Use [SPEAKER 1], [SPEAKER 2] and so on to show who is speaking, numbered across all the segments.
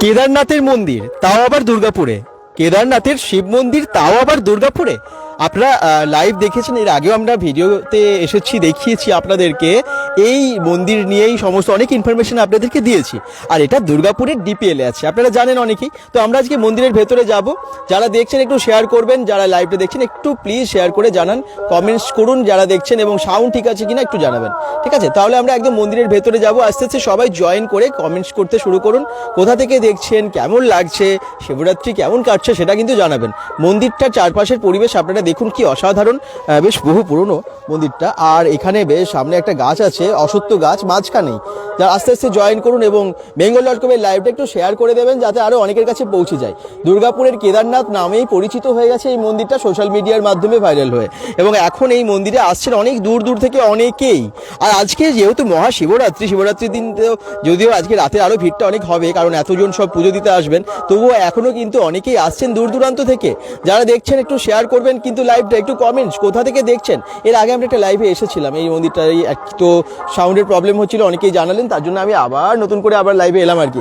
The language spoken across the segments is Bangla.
[SPEAKER 1] কেদারনাথের মন্দির তাও আবার দুর্গাপুরে। কেদারনাথের শিব মন্দির তাও আবার দুর্গাপুরে? আপনারা লাইভ দেখেছেন, এর আগেও আমরা ভিডিওতে এসেছি, দেখিয়েছি আপনাদেরকে। এই মন্দির নিয়েই সমস্ত অনেক ইনফরমেশন আপনাদেরকে দিয়েছি। আর এটা দুর্গাপুরের ডিপিএলে আছে। আপনারা জানেন অনেকেই। তো আমরা আজকে মন্দিরের ভেতরে যাব। যারা দেখছেন, একটু শেয়ার করবেন। যারা লাইভটা দেখছেন, একটু প্লিজ শেয়ার করে জানান। কমেন্টস করুন যারা দেখছেন এবং সাউন্ড ঠিক আছে কিনা, একটু জানাবেন। ঠিক আছে? তাহলে আমরা একদম মন্দিরের ভেতরে যাব। আস্তে আস্তে সবাই জয়েন করে কমেন্টস করতে শুরু করুন। কোথা থেকে দেখছেন, কেমন লাগছে, শিবরাত্রি কেমন কাটছে, সেটা কিন্তু জানাবেন। মন্দিরটার চারপাশের পরিবেশ আপনারা দেখুন কি অসাধারণ বেশ বহু পুরনো মন্দিরটা। আর এখানে বেশ সামনে একটা গাছ আছে, অসত্য গাছ, মাঝখানেই। যারা আস্তে আস্তে জয়েন করুন এবং বেঙ্গল ডট কমের লাইভটা একটু শেয়ার করে দেবেন, যাতে আরও অনেকের কাছে পৌঁছে যায়। দুর্গাপুরের কেদারনাথ নামেই পরিচিত হয়ে গেছে এই মন্দিরটা সোশ্যাল মিডিয়ার মাধ্যমে ভাইরাল হয়ে। এবং এখন এই মন্দিরে আসছেন অনেক দূর দূর থেকে অনেকেই। আর আজকে যেহেতু মহাশিবরাত্রি, শিবরাত্রির দিন তো যদিও আজকে রাতে আরও ভিড়টা অনেক হবে, কারণ এতজন সব পুজো দিতে আসবেন, তবুও এখনও কিন্তু অনেকেই আসছেন দূর দূরান্ত থেকে। যারা দেখছেন একটু শেয়ার করবেন, কিন্তু লাইভটা একটু কমেন্টস কোথা থেকে দেখছেন? এর আগে আমরা একটা লাইভে এসেছিলাম, এই মন্দিরটাই এক তো সাউন্ডের প্রবলেম হচ্ছিল, অনেকেই জানালেন, তার জন্য আমি আবার নতুন করে আবার লাইভে এলাম আর কি।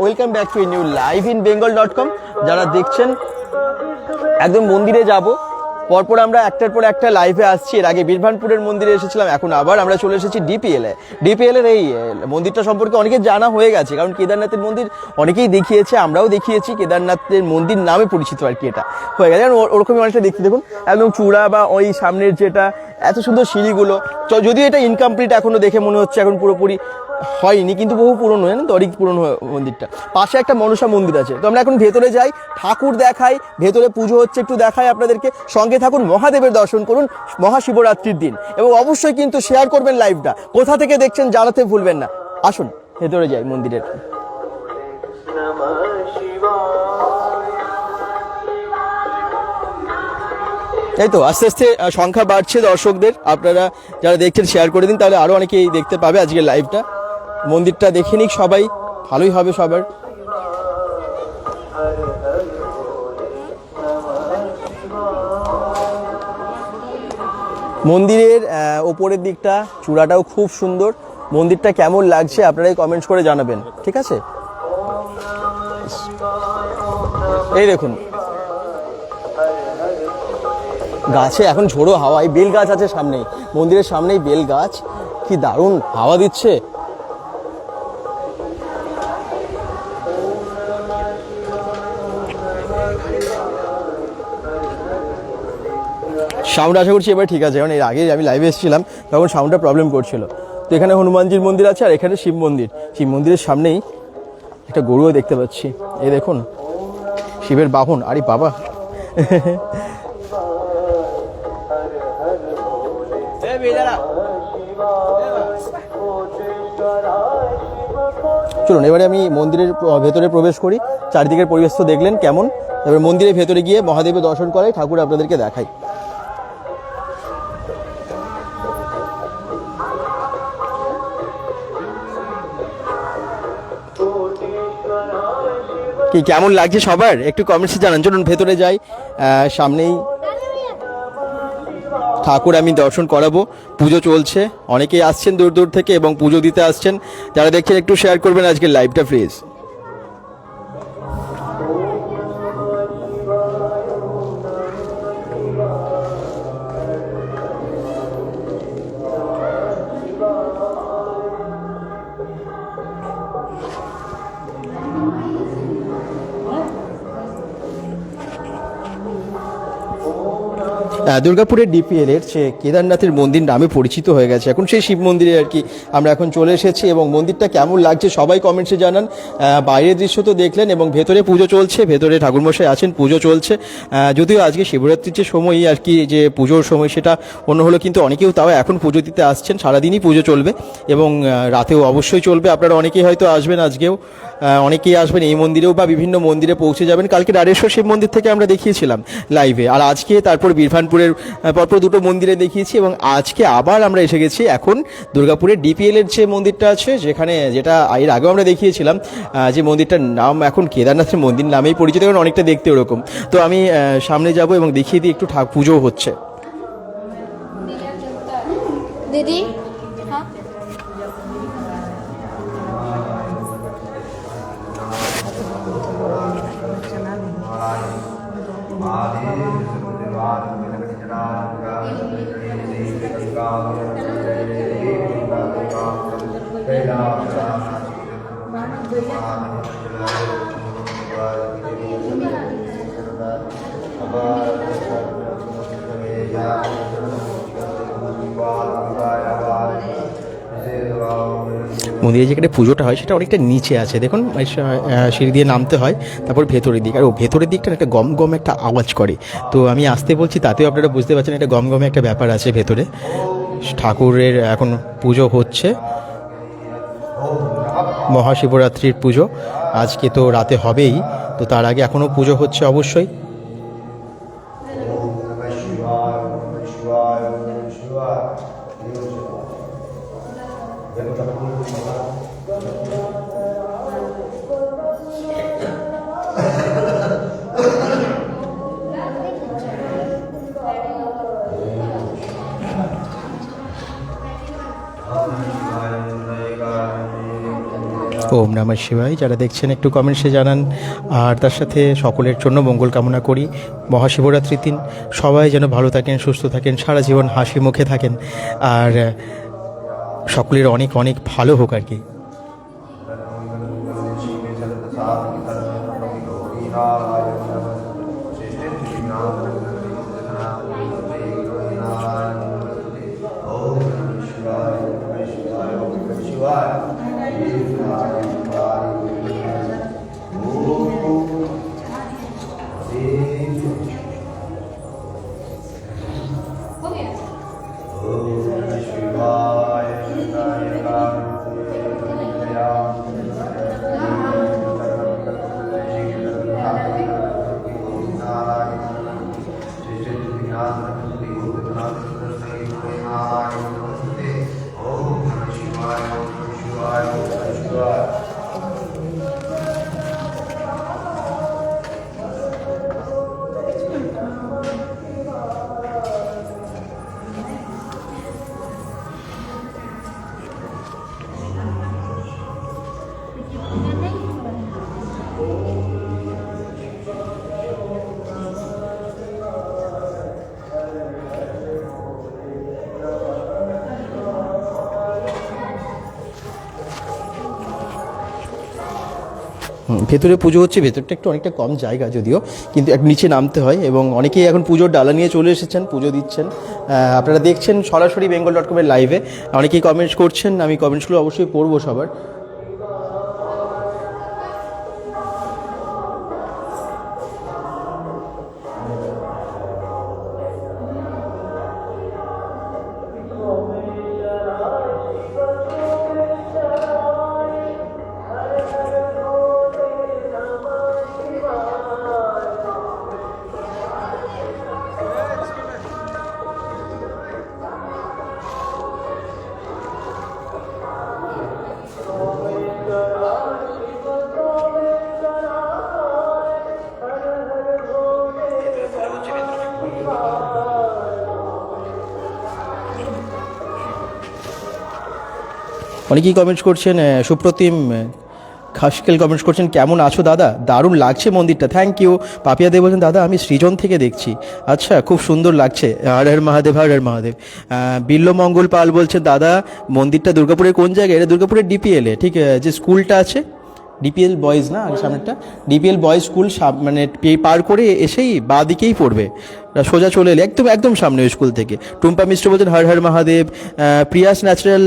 [SPEAKER 1] Welcome back to new live in Bengal dot com যারা দেখছেন, একদম মন্দিরে যাব পরপর আমরা একটার পর একটা লাইভে আসছি। এর আগে বীরভানপুরের মন্দিরে এসেছিলাম, এখন আবার আমরা চলে এসেছি ডিপিএল এ। ডিপিএল এর এই মন্দিরটা সম্পর্কে অনেকে জানা হয়ে গেছে, কারণ কেদারনাথের মন্দির অনেকেই দেখিয়েছে, আমরাও দেখিয়েছি, কেদারনাথের মন্দির নামে পরিচিত আর কি এটা। হয়ে গেছে কারণ ওরকমই অনেকটা দেখতে দেখুন। একদম চূড়া বা ওই সামনের যেটা, এত সুন্দর সিঁড়িগুলো। যদিও এটা ইনকমপ্লিট এখনও দেখে মনে হচ্ছে, এখন পুরোপুরি হয়নি, কিন্তু বহু পুরনো, জানেন তো? অনেক পুরনো মন্দিরটা। পাশে একটা মনসা মন্দির আছে। তো আমরা এখন ভেতরে যাই, ঠাকুর দেখাই, ভেতরে পুজো হচ্ছে, একটু দেখাই আপনাদেরকে। সঙ্গে থাকুন, মহাদেবের দর্শন করুন, মহাশিবরাত্রির দিন। এবং অবশ্যই কিন্তু শেয়ার করবেন লাইভটা কোথা থেকে দেখছেন জানাতে ভুলবেন না। আসুন, ভেতরে যাই মন্দিরের। এই তো, আস্তে আস্তে সংখ্যা বাড়ছে দর্শকদের। আপনারা যারা দেখছেন শেয়ার করে দিন, তাহলে আরও অনেকেই দেখতে পাবে আজকের লাইভটা মন্দিরটা দেখে নিক সবাই, ভালোই হবে সবার। মন্দিরের ওপরের দিকটা, চূড়াটাও খুব সুন্দর। মন্দিরটা কেমন লাগছে আপনারাই কমেন্টস করে জানাবেন, ঠিক আছে? এই দেখুন। গাছে এখন ঝোড়ো হাওয়া, এই বেল গাছ আছে সামনেই, মন্দিরের সামনেই বেল গাছ। কি দারুণ হাওয়া দিচ্ছে। সাউন্ড আশা করছি এবার ঠিক আছে কারণ এর আগে আমি লাইভে এসেছিলাম তখন সাউন্ডটা প্রবলেম করছিল। তো এখানে হনুমানজির মন্দির আছে আর এখানে শিব মন্দির। শিব মন্দিরের সামনেই একটা গরুও দেখতে পাচ্ছি। এই দেখুন শিবের বাহন আরে বাবা। চলুন এবারে আমি মন্দিরের ভেতরে প্রবেশ করি। চারিদিকের পরিবেশ তো দেখলেন কেমন। এবার মন্দিরের ভেতরে গিয়ে মহাদেবের দর্শন করাই ঠাকুর আপনাদেরকে দেখাই। কি, কেমন লাগছে সবার? একটু কমেন্টসে জানান। চলুন, ভেতরে যাই। সামনেই ঠাকুর আমি দর্শন করাবো। পুজো চলছে। অনেকেই আসছেন দূর দূর থেকে এবং পুজো দিতে আসছেন। যারা দেখছেন, একটু শেয়ার করবেন আজকের লাইভটা প্লিজ দুর্গাপুরের ডিপিএল এর সে কেদারনাথের মন্দির নামে পরিচিত হয়ে গেছে। এখন সেই শিব মন্দিরে আর কি আমরা এখন চলে এসেছি এবং মন্দিরটা কেমন লাগছে সবাই কমেন্টসে জানান। বাইরের দৃশ্য তো দেখলেন এবং ভেতরে পুজো চলছে, ভেতরে ঠাকুরমশাই আছেন, পুজো চলছে। যদিও আজকে শিবরাত্রির যে সময়ই আর কি, যে পুজোর সময় সেটা অন্য হলো, কিন্তু অনেকেও তাও এখন পুজো দিতে আসছেন, সারাদিনই পুজো চলবে এবং রাতেও অবশ্যই চলবে। আপনারা অনেকেই হয়তো আসবেন আজকেও। অনেকেই আসবেন এই মন্দিরেও বা বিভিন্ন মন্দিরে পৌঁছে যাবেন। কালকে রাড়েশ্বর শিব মন্দির থেকে আমরা দেখিয়েছিলাম লাইভে আর আজকে তারপর বীরভানপুরের আহ, পরপর দুটো মন্দিরে দেখিয়েছি এবং আজকে আবার আমরা এসে গেছি এখন দুর্গাপুরের ডিপিএলের যে মন্দিরটা আছে যেখানে যেটা এর আগেও আমরা দেখিয়েছিলাম যে মন্দিরটার নাম এখন কেদারনাথের মন্দির নামেই পরিচিত কারণ অনেকটা দেখতে ওরকম। তো আমি সামনে যাব এবং দেখিয়ে দিই একটু ঠাক পুজো হচ্ছে।
[SPEAKER 2] दीदी
[SPEAKER 1] মন্দিরে যেখানে পুজোটা হয়, সেটা অনেকটা নিচে আছে। দেখুন সিঁড়ি দিয়ে নামতে হয়, তারপর ভেতরের দিক। আর ও ভেতরের দিকটা একটা গম গম একটা আওয়াজ করে। তো আমি আসতে বলছি, তাতেও আপনারা বুঝতে পারছেন, একটা গম গমে একটা ব্যাপার আছে ভেতরে। ঠাকুরের এখন পুজো হচ্ছে। মহাশিবরাত্রির পুজো। আজকে তো রাতে হবেই তো তার আগে এখনও পুজো হচ্ছে অবশ্যই। ওম নমঃ শিবায়। যারা দেখছেন, একটু কমেন্টসে জানান। আর তার সাথে সকলের জন্য মঙ্গল কামনা করি। মহাশিবরাত্রির দিন। সবাই যেন ভালো থাকেন, সুস্থ থাকেন, সারা জীবন হাসি মুখে থাকেন। আর সকলের অনেক অনেক ভালো হোক আর কি। ভেতরে পুজো হচ্ছে, ভেতরটা একটু অনেকটা কম জায়গা যদিও, কিন্তু এক নিচে নামতে হয় এবং অনেকেই এখন পুজোর ডালা নিয়ে চলে এসেছেন, পুজো দিচ্ছেন। আপনারা দেখছেন সরাসরি বেঙ্গল ডট কমের লাইভে অনেকেই কমেন্টস করছেন, আমি কমেন্টসগুলো অবশ্যই পড়ব সবার। অনেকেই কমেন্টস করছেন সুপ্রতিম খাসকেল কমেন্টস করছেন, কেমন আছো দাদা? দারুণ লাগছে মন্দিরটা থ্যাংক ইউ পাপিয়া দেব বলছেন, দাদা, আমি সৃজন থেকে দেখছি। আচ্ছা খুব সুন্দর লাগছে। হর হর মহাদেব হর হর মহাদেব। বিল্লমঙ্গল পাল বলছেন, দাদা, মন্দিরটা দুর্গাপুরের কোন জায়গায়? এটা দুর্গাপুরের ডিপিএলে ঠিক যে স্কুলটা আছে ডিপিএল বয়েজ না, আগে সামনেরটা? ডিপিএল বয়েজ স্কুল মানে পার করে এসেই বাঁ দিকেই পড়বে সোজা চলে এলে, একদম একদম সামনে ওই স্কুল থেকে। টুম্পা মিশ্র বলছেন, হর হর মহাদেব। প্রিয়াস ন্যাচারাল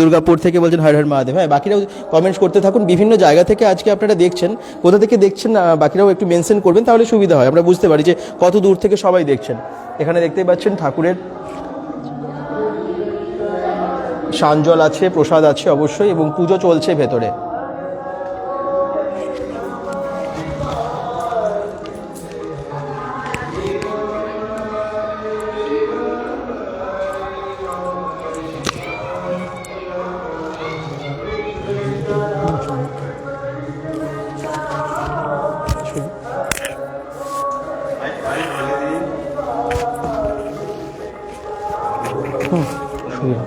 [SPEAKER 1] দুর্গাপুর থেকে বলছেন, হর হর মহাদেব। হ্যাঁ বাকিরাও কমেন্টস করতে থাকুন। বিভিন্ন জায়গা থেকে আজকে আপনারা দেখছেন। কোথা থেকে দেখছেন বাকিরাও একটু মেনশন করবেন, তাহলে সুবিধা হয়। আমরা বুঝতে পারি যে কত দূর থেকে সবাই দেখছেন। এখানে দেখতেই পাচ্ছেন ঠাকুরের সাঞ্জল আছে, প্রসাদ আছে অবশ্যই, এবং পুজো চলছে ভেতরে। সুবিধা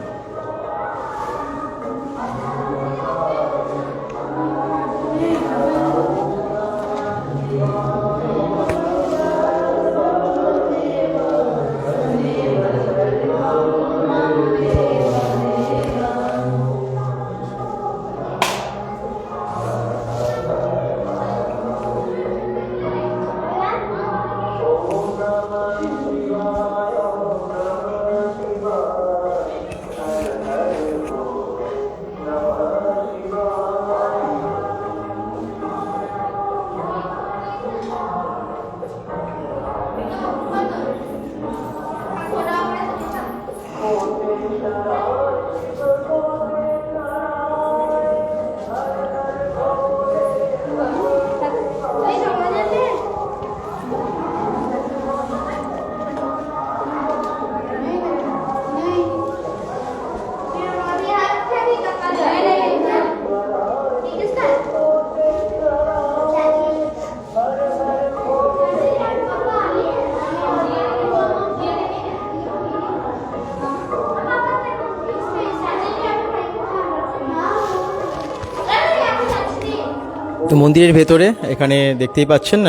[SPEAKER 1] তো মন্দিরের ভেতরে এখানে দেখতেই পাচ্ছেন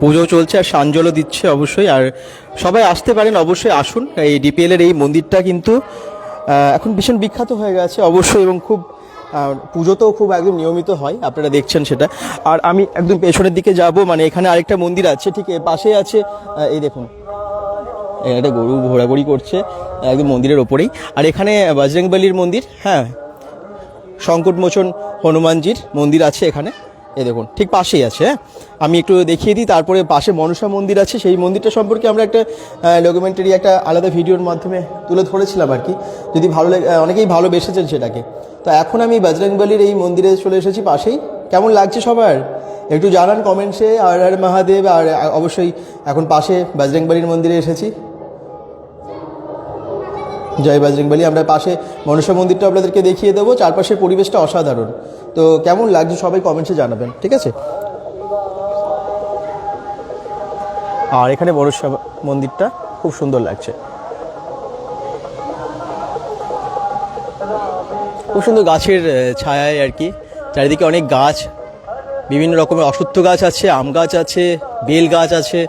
[SPEAKER 1] পুজো চলছে আর সাঞ্জলও দিচ্ছে অবশ্যই। আর সবাই আসতে পারেন অবশ্যই আসুন। এই ডিপিএল এর এই মন্দিরটা কিন্তু এখন ভীষণ বিখ্যাত হয়ে গেছে অবশ্যই এবং খুব আহ, পুজোতেও খুব একদম নিয়মিত হয় আপনারা দেখছেন সেটা। আর আমি একদম পেছনের দিকে যাব মানে এখানে আরেকটা মন্দির আছে ঠিক পাশেই আছে এই দেখুন। একটা গরু ঘোরাঘুরি করছে একদম মন্দিরের ওপরেই। আর এখানে বজরংবলির মন্দির হ্যাঁ সংকটমোচন হনুমানজির মন্দির আছে এখানে। এই দেখুন, ঠিক পাশেই আছে হ্যাঁ? আমি একটু দেখিয়ে দিই, তারপরে পাশে মনসা মন্দির আছে, সেই মন্দিরটা সম্পর্কে আমরা একটা ডকুমেন্টারি একটা আলাদা ভিডিওর মাধ্যমে তুলে ধরেছিলাম আর কি। যদি ভালো লাগে অনেকেই ভালোবেসেছেন সেটাকে। তো এখন আমি বজরংবলির এই মন্দিরে চলে এসেছি পাশেই। কেমন লাগছে সবার? একটু জানান কমেন্টসে, আর আর মহাদেব, আর অবশ্যই এখন পাশে বজরংবলির মন্দিরে এসেছি। জয় বজরংবলী, আমরা পাশে মনসা মন্দিরটা আপনাদেরকে দেখিয়ে দেবো। চারপাশের পরিবেশটা অসাধারণ। তো কেমন লাগছে সবাই কমেন্টসে জানাবেন, ঠিক আছে? আর এখানে মনসা মন্দিরটা খুব সুন্দর লাগছে। খুব সুন্দর গাছের ছায়ায় আর কি। চারিদিকে অনেক গাছ, বিভিন্ন রকমের অশ্বত্থ গাছ আছে, আম গাছ আছে, বেল গাছ আছে,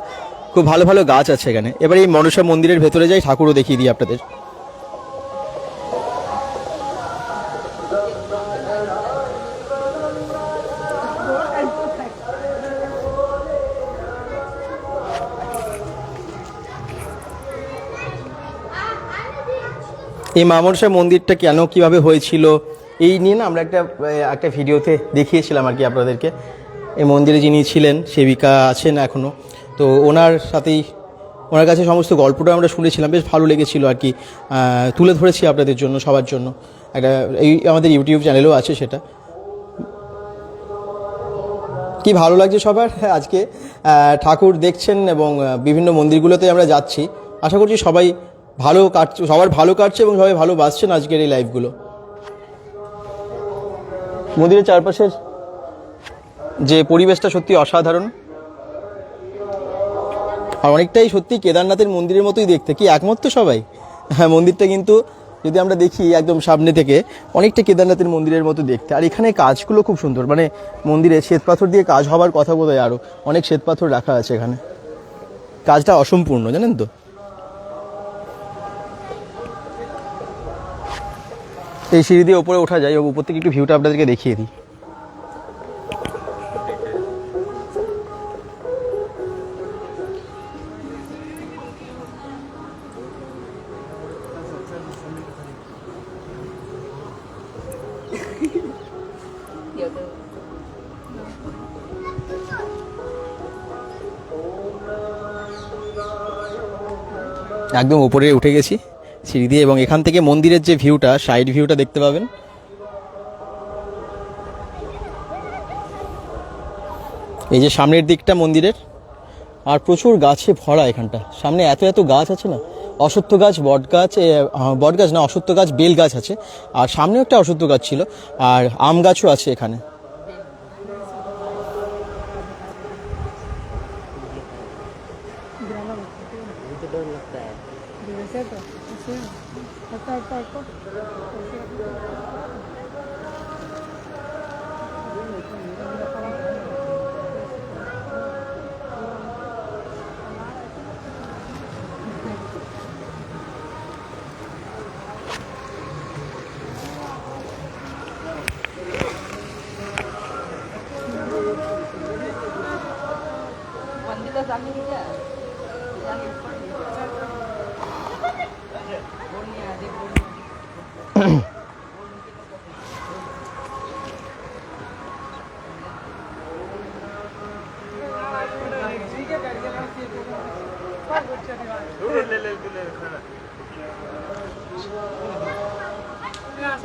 [SPEAKER 1] খুব ভালো ভালো গাছ আছে এখানে। এবার এই মনসা মন্দিরের ভেতরে যাই, ঠাকুরও দেখিয়ে দিই আপনাদের। এই মামনসা মন্দিরটা কেন, কীভাবে হয়েছিল, এই নিয়ে না আমরা একটা একটা ভিডিওতে দেখিয়েছিলাম আর কি আপনাদেরকে। এই মন্দিরে যিনি ছিলেন, সেবিকা আছেন এখনও তো ওনার সাথেই, ওনার কাছে সমস্ত গল্পটা আমরা শুনেছিলাম, বেশ ভালো লেগেছিল আর কি। তুলে ধরেছি আপনাদের জন্য, সবার জন্য। একটা, এই আমাদের ইউটিউব চ্যানেলও আছে সেটা। কি ভালো লাগছে সবার? আজকে ঠাকুর দেখছেন এবং বিভিন্ন মন্দিরগুলোতে আমরা যাচ্ছি। আশা করছি সবাই ভালো কাটছে, সবার ভালো কাটছে এবং সবাই ভালো বাসছেন আজকের এই লাইভগুলো মন্দিরের চারপাশের যে পরিবেশটা সত্যি অসাধারণ। আর অনেকটাই সত্যি কেদারনাথের মন্দিরের মতোই দেখতে। কি একমত তো সবাই? হ্যাঁ মন্দিরটা কিন্তু যদি আমরা দেখি একদম সামনে থেকে, অনেকটা কেদারনাথের মন্দিরের মতো দেখতে। আর এখানে কাজগুলো খুব সুন্দর। মানে মন্দিরে শ্বেতপাথর দিয়ে কাজ হবার কথা বোধ হয় আরও অনেক শ্বেতপাথর রাখা আছে এখানে। কাজটা অসম্পূর্ণ, জানেন তো? এই সিঁড়ি দিয়ে ওপরে ওঠা যায় উপর থেকে একটু ভিউটা আপনাদেরকে দেখিয়ে দিই। একদম উপরে উঠে গেছি। সিঁড়ি দিয়ে এবং এখান থেকে মন্দিরের যে ভিউটা সাইড ভিউটা দেখতে পাবেন। এই যে সামনের দিকটা মন্দিরের, আর প্রচুর গাছে ভরা এখানটা। সামনে এত এত গাছ আছে না? অশ্বত্থ গাছ, বট গাছ বট গাছ না অশ্বত্থ গাছ, বেল গাছ আছে। আর সামনেও একটা অশ্বত্থ গাছ ছিল, আর আম গাছও আছে এখানে।
[SPEAKER 2] यहाँ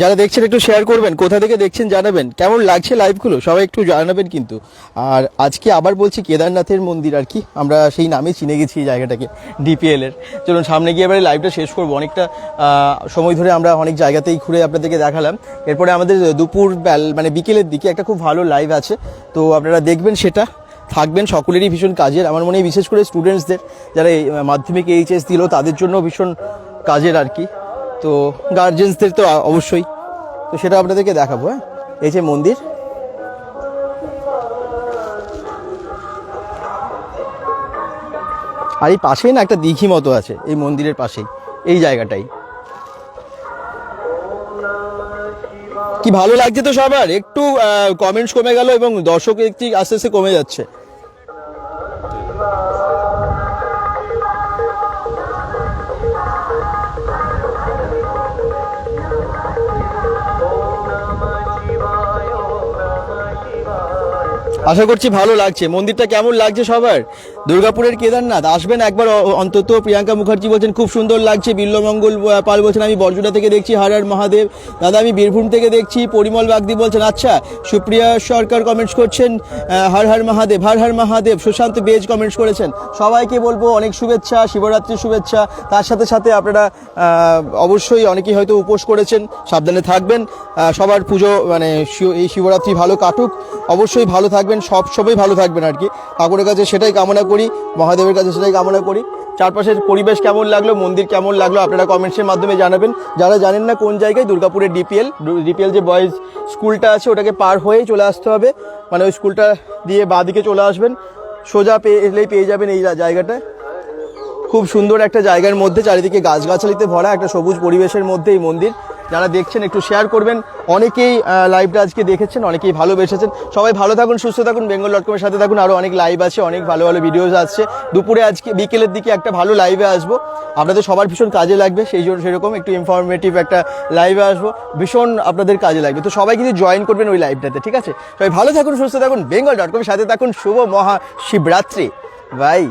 [SPEAKER 1] যারা দেখছেন একটু শেয়ার করবেন, কোথা থেকে দেখছেন জানাবেন, কেমন লাগছে লাইভগুলো সবাই একটু জানাবেন কিন্তু। আর আজকে আবার বলছি কেদারনাথের মন্দির আর কি, আমরা সেই নামে চিনে গেছি এই জায়গাটাকে ডিপিএল এর। চলুন সামনে গিয়ে এবারে লাইভটা শেষ করব। অনেকটা সময় ধরে আমরা অনেক জায়গাতেই ঘুরে আপনাদেরকে দেখালাম। এরপরে আমাদের দুপুর বেল মানে বিকেলের দিকে একটা খুব ভালো লাইভ আছে। তো আপনারা দেখবেন সেটা, থাকবেন, সকলেরই ভীষণ কাজের। আমার মনে হয় বিশেষ করে স্টুডেন্টসদের যারা মাধ্যমিক এইচএস দিল, তাদের জন্য ভীষণ কাজের আর কি। তো গার্জেন্সদের তো অবশ্যই। তো সেটা আপনাদেরকে দেখাবো হ্যাঁ? এই যে মন্দির। আর এই পাশেই না একটা দিঘি মতো আছে, এই মন্দিরের পাশেই, এই জায়গাটাই। কি ভালো লাগছে তো সবার? একটু কমেন্টস কমে গেল এবং দর্শক একটি আস্তে আস্তে কমে যাচ্ছে। আশা করছি ভালো লাগছে। মন্দিরটা কেমন লাগছে সবার? দুর্গাপুরের কেদারনাথ, আসবেন একবার অন্তত। প্রিয়াঙ্কা মুখার্জি বলছেন, খুব সুন্দর লাগছে, বিল্লমঙ্গল পাল বলছেন, আমি বরজুড়া থেকে দেখছি, হার হার মহাদেব। দাদা, আমি বীরভূম থেকে দেখছি, পরিমল বাগদি বলছেন আচ্ছা সুপ্রিয়া সরকার কমেন্টস করছেন হর হর মহাদেব, হর হর মহাদেব। সুশান্ত বেজ কমেন্টস করেছেন। সবাইকে বলব, অনেক শুভেচ্ছা, শিবরাত্রির শুভেচ্ছা। তার সাথে সাথে আপনারা অবশ্যই অনেকেই হয়তো উপোস করেছেন, সাবধানে থাকবেন। সবার পুজো মানে এই শিবরাত্রি ভালো কাটুক। অবশ্যই ভালো থাকবেন। সব সবাই ভালো থাকবেন আর কি। ঠাকুরের কাছে সেটাই কামনা করি, মহাদেবের কাছে সেটাই কামনা করি। চারপাশের পরিবেশ কেমন লাগল, মন্দির কেমন লাগল, আপনারা কমেন্টসের মাধ্যমে জানাবেন। যারা জানেন না কোন জায়গায়, দুর্গাপুরের ডিপিএল ডিপিএল যে বয়েজ স্কুলটা আছে, ওটাকে পার হয়েই চলে আসতে হবে। মানে ওই স্কুলটা দিয়ে বাঁদিকে চলে আসবেন। সোজা পেয়ে এলেই পেয়ে যাবেন এই জায়গাটা। খুব সুন্দর একটা জায়গার মধ্যে, চারিদিকে গাছগাছালিতে ভরা একটা সবুজ পরিবেশের মধ্যে এই মন্দির। যারা দেখছেন, একটু শেয়ার করবেন। অনেকেই লাইভটা আজকে দেখেছেন, অনেকেই ভালোবেসেছেন। সবাই ভালো থাকুন, সুস্থ থাকুন বেঙ্গল ডট কমের সাথে থাকুন আরও অনেক লাইভ আছে, অনেক ভালো ভালো ভিডিওস আসছে। দুপুরে আজকে, বিকেলের দিকে একটা ভালো লাইভে আসব। আপনাদের সবার ভীষণ কাজে লাগবে, সেই জন্য সেরকম একটু ইনফরমেটিভ একটা লাইভে আসব। ভীষণ আপনাদের কাজে লাগবে। তো সবাই কিন্তু জয়েন করবেন ওই লাইভটাতে ঠিক আছে? সবাই ভালো থাকুন, সুস্থ থাকুন বেঙ্গল ডট কমের সাথে থাকুন। শুভ মহা শিবরাত্রি। বাই